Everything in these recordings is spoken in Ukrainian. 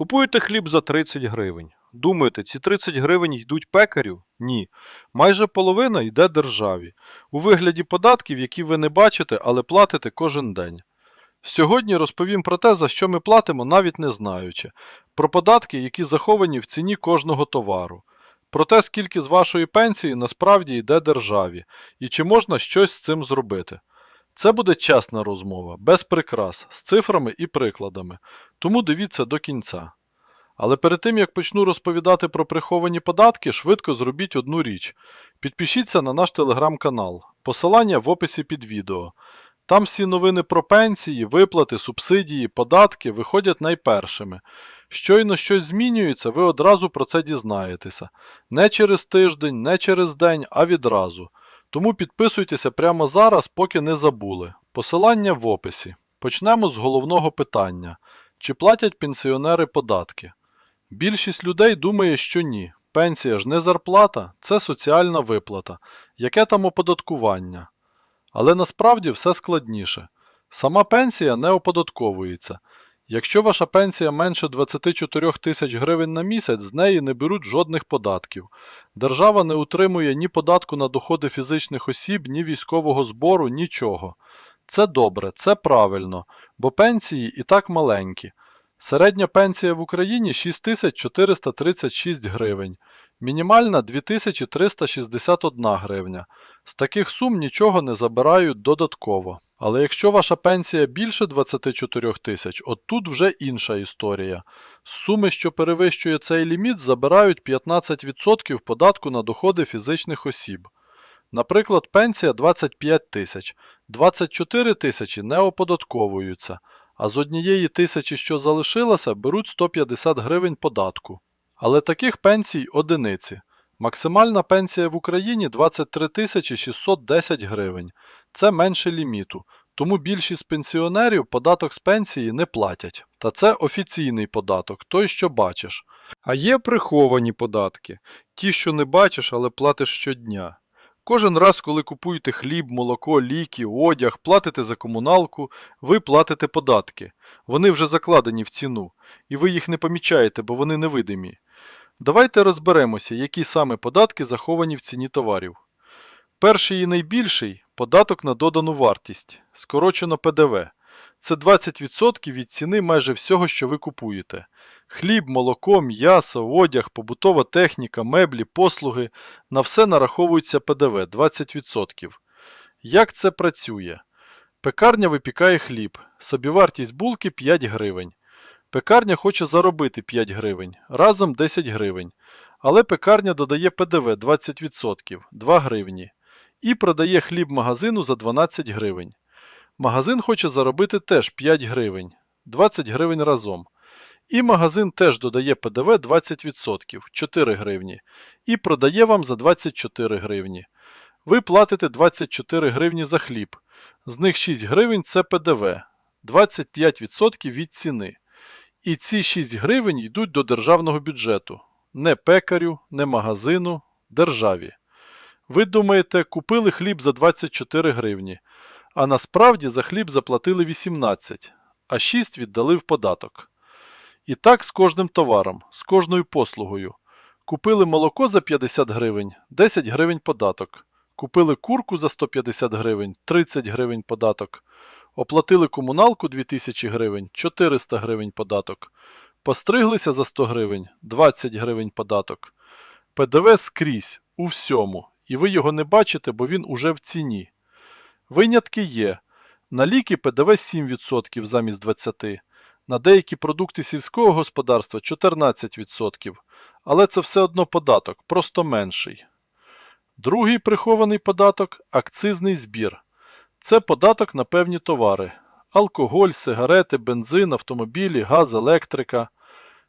Купуєте хліб за 30 гривень. Думаєте, ці 30 гривень йдуть пекарю? Ні. Майже половина йде державі. У вигляді податків, які ви не бачите, але платите кожен день. Сьогодні розповім про те, за що ми платимо, навіть не знаючи. Про податки, які заховані в ціні кожного товару. Про те, скільки з вашої пенсії насправді йде державі, і чи можна щось з цим зробити. Це буде чесна розмова, без прикрас, з цифрами і прикладами, тому дивіться до кінця. Але перед тим як почну розповідати про приховані податки, швидко зробіть одну річ. Підпишіться на наш телеграм-канал, посилання в описі під відео. Там всі новини про пенсії, виплати, субсидії, податки виходять найпершими. Щойно щось змінюється, ви одразу про це дізнаєтеся. Не через тиждень, не через день, а відразу. Тому підписуйтеся прямо зараз, поки не забули. Посилання в описі. Почнемо з головного питання: чи платять пенсіонери податки? Більшість людей думає, що ні. Пенсія ж не зарплата, це соціальна виплата. Яке там оподаткування? Але насправді все складніше. Сама пенсія не оподатковується. Якщо ваша пенсія менше 24 тисяч гривень на місяць, з неї не беруть жодних податків. Держава не утримує ні податку на доходи фізичних осіб, ні військового збору, нічого. Це добре, це правильно, бо пенсії і так маленькі. Середня пенсія в Україні 6436 гривень, мінімальна 2361 гривня. З таких сум нічого не забирають додатково. Але якщо ваша пенсія більше 24 тисяч, от тут вже інша історія. З суми, що перевищує цей ліміт, забирають 15% податку на доходи фізичних осіб. Наприклад, пенсія 25 тисяч, 24 тисячі не оподатковуються, а з однієї тисячі, що залишилося, беруть 150 гривень податку. Але таких пенсій одиниці. Максимальна пенсія в Україні 23 тисячі 610 гривень. Це менше ліміту, тому більшість пенсіонерів податок з пенсії не платять. Та це офіційний податок, той, що бачиш. А є приховані податки, ті, що не бачиш, але платиш щодня. Кожен раз, коли купуєте хліб, молоко, ліки, одяг, платите за комуналку, ви платите податки. Вони вже закладені в ціну, і ви їх не помічаєте, бо вони невидимі. Давайте розберемося, які саме податки заховані в ціні товарів. Перший і найбільший податок на додану вартість, скорочено ПДВ. Це 20% від ціни майже всього, що ви купуєте. Хліб, молоко, м'ясо, одяг, побутова техніка, меблі, послуги на все нараховується ПДВ 20%. Як це працює? Пекарня випікає хліб, собівартість булки 5 гривень. Пекарня хоче заробити 5 гривень, разом 10 гривень. Але пекарня додає ПДВ 20%, 2 гривні. І продає хліб магазину за 12 гривень. Магазин хоче заробити теж 5 гривень, 20 гривень разом. І магазин теж додає ПДВ 20%, 4 гривні. І продає вам за 24 гривні. Ви платите 24 гривні за хліб. З них 6 гривень це ПДВ, 25% від ціни. І ці 6 гривень йдуть до державного бюджету. Не пекарю, не магазину, державі. Ви думаєте, купили хліб за 24 гривні, а насправді за хліб заплатили 18, а 6 віддали в податок. І так з кожним товаром, з кожною послугою. Купили молоко за 50 гривень, 10 гривень податок. Купили курку за 150 гривень, 30 гривень податок. Оплатили комуналку 2000 гривень, 400 гривень податок. Постриглися за 100 гривень, 20 гривень податок. ПДВ скрізь, у всьому, і ви його не бачите, бо він уже в ціні. Винятки є. На ліки ПДВ 7% замість 20%, на деякі продукти сільського господарства 14%, але це все одно податок, просто менший. Другий прихований податок акцизний збір. Це податок на певні товари: алкоголь, сигарети, бензин, автомобілі, газ, електрика.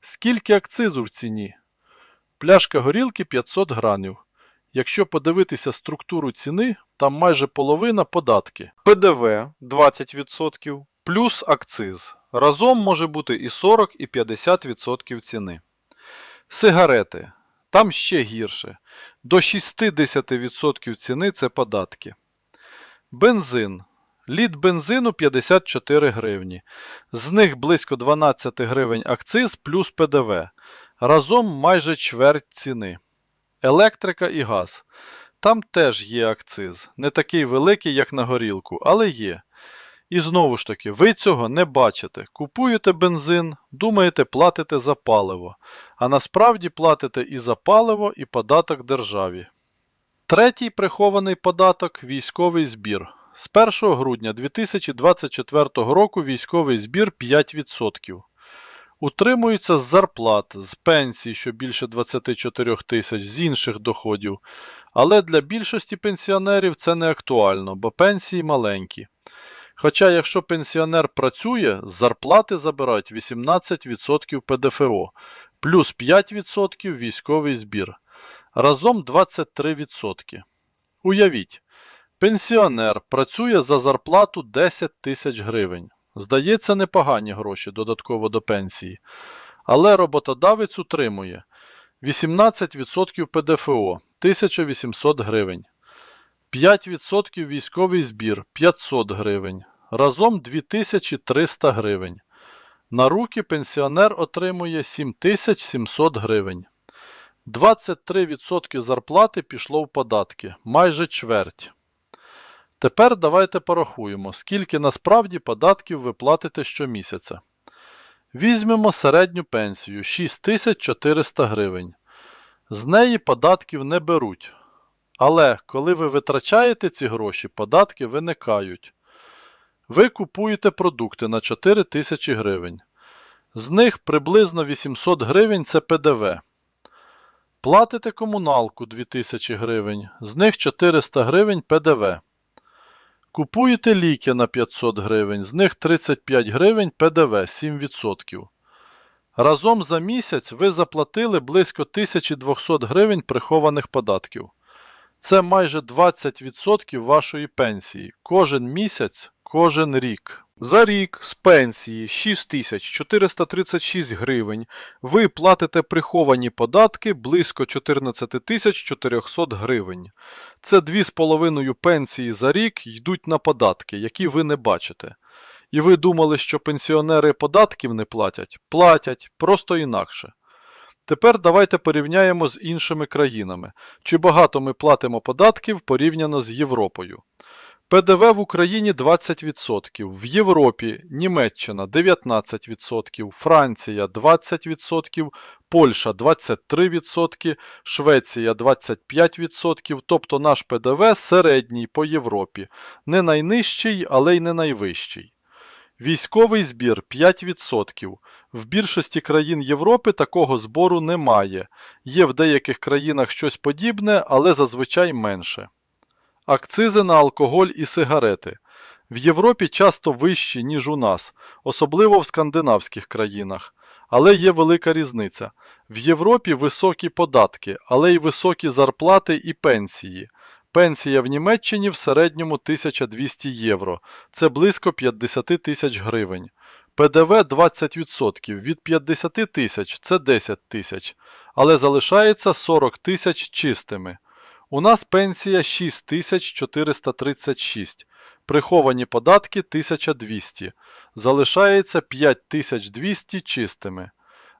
Скільки акцизу в ціні? Пляшка горілки 500 грамів. Якщо подивитися структуру ціни, там майже половина податки. ПДВ 20% плюс акциз. Разом може бути і 40, і 50% ціни. Сигарети. Там ще гірше. До 60% ціни це податки. Бензин. Літ бензину 54 гривні. З них близько 12 гривень акциз плюс ПДВ. Разом майже чверть ціни. Електрика і газ. Там теж є акциз. Не такий великий, як на горілку, але є. І знову ж таки, ви цього не бачите. Купуєте бензин, думаєте, платите за паливо, а насправді платите і за паливо, і податок державі. Третій прихований податок військовий збір. З 1 грудня 2024 року військовий збір 5%. Утримується з зарплат, з пенсій, що більше 24 тисяч, з інших доходів. Але для більшості пенсіонерів це не актуально, бо пенсії маленькі. Хоча, якщо пенсіонер працює, з зарплати забирають 18% ПДФО, плюс 5% військовий збір. Разом 23%. Уявіть, пенсіонер працює за зарплату 10 тисяч гривень. Здається, непогані гроші додатково до пенсії. Але роботодавець утримує 18% ПДФО 1800 гривень. 5% військовий збір 500 гривень. Разом 2300 гривень. На руки пенсіонер отримує 7700 гривень. 23% зарплати пішло в податки, майже чверть. Тепер давайте порахуємо, скільки насправді податків ви платите щомісяця. Візьмемо середню пенсію 6400 гривень. З неї податків не беруть. Але коли ви витрачаєте ці гроші, податки виникають. Ви купуєте продукти на 4 тисячі гривень. З них приблизно 800 гривень це ПДВ. Платите комуналку 2000 гривень, з них 400 гривень ПДВ. Купуєте ліки на 500 гривень, з них 35 гривень ПДВ 7%. Разом за місяць ви заплатили близько 1200 гривень прихованих податків. Це майже 20% вашої пенсії. Кожен місяць, кожен рік. За рік з пенсії 6436 гривень ви платите приховані податки близько 14400 гривень. Це 2,5 пенсії за рік йдуть на податки, які ви не бачите. І ви думали, що пенсіонери податків не платять? Платять, просто інакше. Тепер давайте порівняємо з іншими країнами. Чи багато ми платимо податків порівняно з Європою. ПДВ в Україні 20%, в Європі Німеччина 19%, Франція 20%, Польща 23%, Швеція 25%, тобто наш ПДВ середній по Європі, не найнижчий, але й не найвищий. Військовий збір 5%. В більшості країн Європи такого збору немає. Є в деяких країнах щось подібне, але зазвичай менше. Акцизи на алкоголь і сигарети. В Європі часто вищі, ніж у нас, особливо в скандинавських країнах. Але є велика різниця. В Європі високі податки, але й високі зарплати і пенсії. Пенсія в Німеччині в середньому 1200 євро. Це близько 50 тисяч гривень. ПДВ 20%. Від 50 тисяч це 10 тисяч. Але залишається 40 тисяч чистими. У нас пенсія 6436. Приховані податки 1200. Залишається 5200 чистими.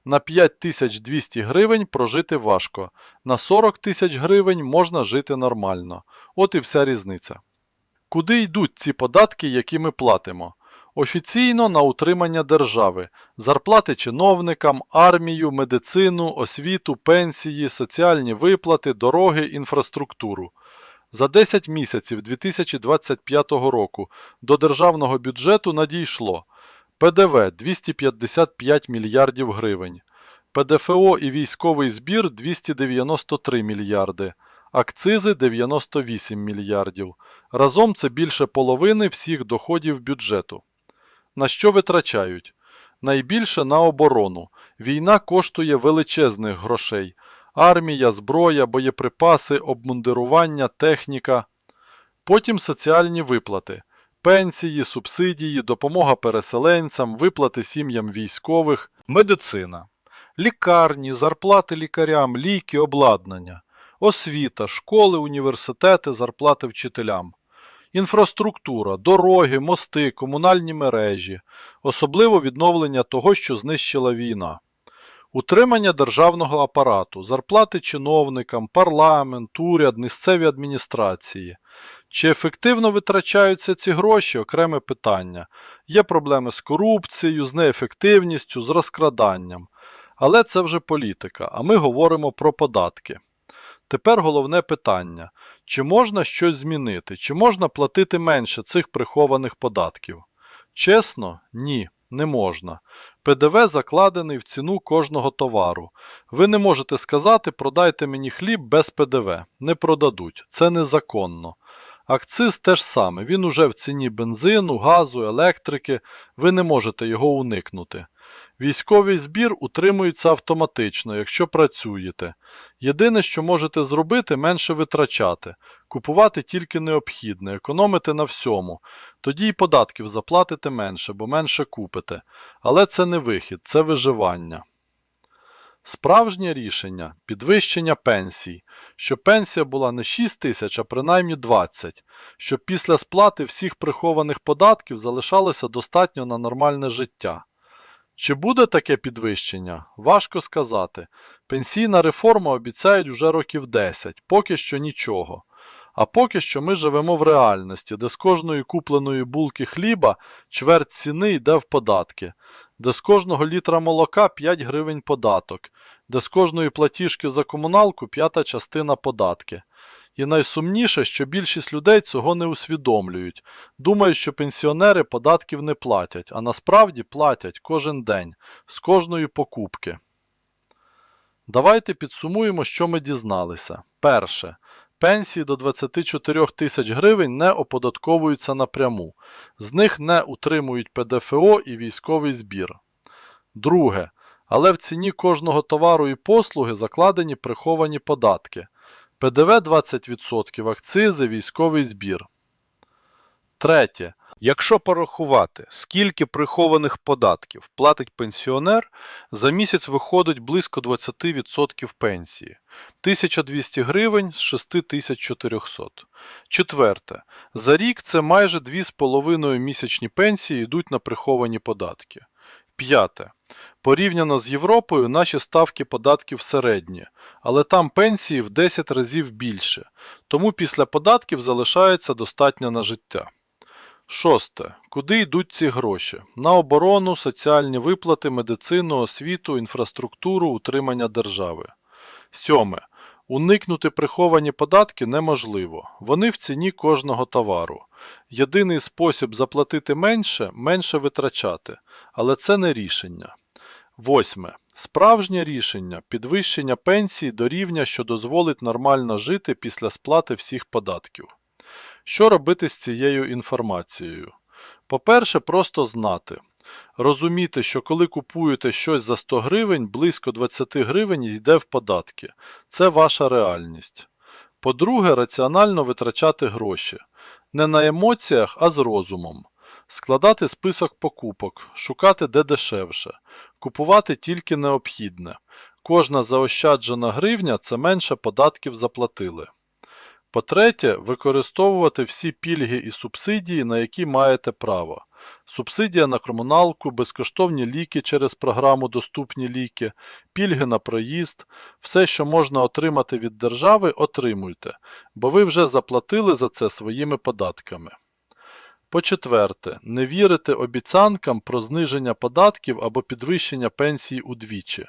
На 5200 гривень прожити важко. На 40 тисяч гривень можна жити нормально. От і вся різниця. Куди йдуть ці податки, які ми платимо? Офіційно на утримання держави, зарплати чиновникам, армію, медицину, освіту, пенсії, соціальні виплати, дороги, інфраструктуру. За 10 місяців 2025 року до державного бюджету надійшло ПДВ 255 мільярдів гривень, ПДФО і військовий збір 293 мільярди, акцизи 98 мільярдів. Разом це більше половини всіх доходів бюджету. На що витрачають? Найбільше на оборону. Війна коштує величезних грошей. Армія, зброя, боєприпаси, обмундирування, техніка. Потім соціальні виплати. Пенсії, субсидії, допомога переселенцям, виплати сім'ям військових, медицина, лікарні, зарплати лікарям, ліки, обладнання, освіта, школи, університети, зарплати вчителям. Інфраструктура, дороги, мости, комунальні мережі, особливо відновлення того, що знищила війна. Утримання державного апарату, зарплати чиновникам, парламент, уряд, місцеві адміністрації. Чи ефективно витрачаються ці гроші окреме питання. Є проблеми з корупцією, з неефективністю, з розкраданням. Але це вже політика, а ми говоримо про податки. Тепер головне питання: чи можна щось змінити, чи можна платити менше цих прихованих податків? Чесно, ні, не можна. ПДВ закладений в ціну кожного товару. Ви не можете сказати, продайте мені хліб без ПДВ. Не продадуть. Це незаконно. Акциз теж саме, він уже в ціні бензину, газу, електрики, ви не можете його уникнути. Військовий збір утримується автоматично, якщо працюєте. Єдине, що можете зробити, менше витрачати, купувати тільки необхідне, економити на всьому. Тоді й податків заплатите менше, бо менше купите. Але це не вихід, це виживання. Справжнє рішення підвищення пенсій, щоб пенсія була не 6 тисяч, а принаймні 20, щоб після сплати всіх прихованих податків залишалося достатньо на нормальне життя. Чи буде таке підвищення? Важко сказати. Пенсійна реформа обіцяють уже років 10, поки що нічого. А поки що ми живемо в реальності, де з кожної купленої булки хліба чверть ціни йде в податки, де з кожного літра молока 5 гривень податок, де з кожної платіжки за комуналку п'ята частина податки. І найсумніше, що більшість людей цього не усвідомлюють. Думають, що пенсіонери податків не платять, а насправді платять кожен день, з кожної покупки. Давайте підсумуємо, що ми дізналися. Перше. Пенсії до 24 тисяч гривень не оподатковуються напряму. З них не утримують ПДФО і військовий збір. Друге. Але в ціні кожного товару і послуги закладені приховані податки. ПДВ 20%, акцизи, військовий збір. Третє. Якщо порахувати, скільки прихованих податків платить пенсіонер, за місяць виходить близько 20% пенсії. 1200 гривень з 6400. Четверте. За рік це майже 2,5 місячні пенсії йдуть на приховані податки. П'яте. Порівняно з Європою, наші ставки податків середні, але там пенсії в 10 разів більше, тому після податків залишається достатньо на життя. Шосте. Куди йдуть ці гроші? На оборону, соціальні виплати, медицину, освіту, інфраструктуру, утримання держави. Сьоме. Уникнути приховані податки неможливо. Вони в ціні кожного товару. Єдиний спосіб заплатити менше менше витрачати, але це не рішення. Восьме. Справжнє рішення підвищення пенсії до рівня, що дозволить нормально жити після сплати всіх податків. Що робити з цією інформацією? По-перше, просто знати. Розуміти, що коли купуєте щось за 100 гривень, близько 20 гривень йде в податки. Це ваша реальність. По-друге, раціонально витрачати гроші. Не на емоціях, а з розумом. Складати список покупок, шукати де дешевше, купувати тільки необхідне. Кожна заощаджена гривня це менше податків заплатили. По-третє, використовувати всі пільги і субсидії, на які маєте право. Субсидія на комуналку, безкоштовні ліки через програму Доступні ліки, пільги на проїзд, все, що можна отримати від держави, отримуйте, бо ви вже заплатили за це своїми податками. По-четверте, не вірити обіцянкам про зниження податків або підвищення пенсій удвічі.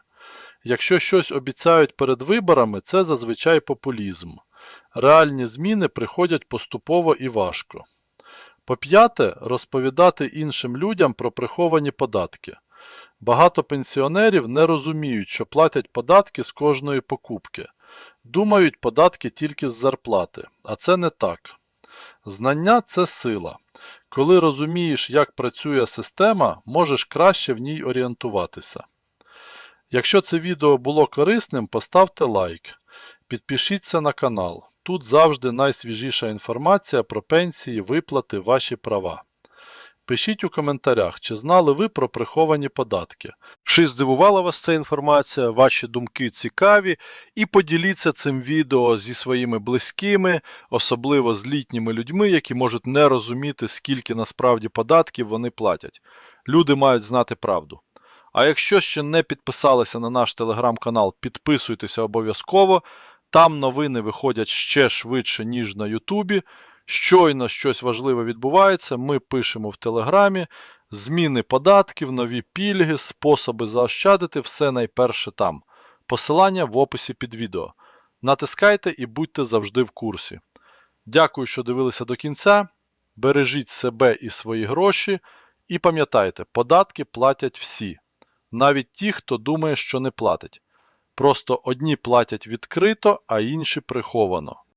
Якщо щось обіцяють перед виборами, це зазвичай популізм. Реальні зміни приходять поступово і важко. По-п'яте, розповідати іншим людям про приховані податки. Багато пенсіонерів не розуміють, що платять податки з кожної покупки. Думають податки тільки з зарплати, а це не так. Знання це сила. Коли розумієш, як працює система, можеш краще в ній орієнтуватися. Якщо це відео було корисним, поставте лайк. Підпишіться на канал. Тут завжди найсвіжіша інформація про пенсії, виплати, ваші права. Пишіть у коментарях, чи знали ви про приховані податки. Чи здивувала вас ця інформація, ваші думки цікаві, і поділіться цим відео зі своїми близькими, особливо з літніми людьми, які можуть не розуміти, скільки насправді податків вони платять. Люди мають знати правду. А якщо ще не підписалися на наш телеграм-канал, підписуйтеся обов'язково. Там новини виходять ще швидше, ніж на Ютубі. Щойно щось важливе відбувається, ми пишемо в Телеграмі. Зміни податків, нові пільги, способи заощадити все найперше там. Посилання в описі під відео. Натискайте і будьте завжди в курсі. Дякую, що дивилися до кінця. Бережіть себе і свої гроші. І пам'ятайте, податки платять всі, навіть ті, хто думає, що не платить. Просто одні платять відкрито, а інші приховано.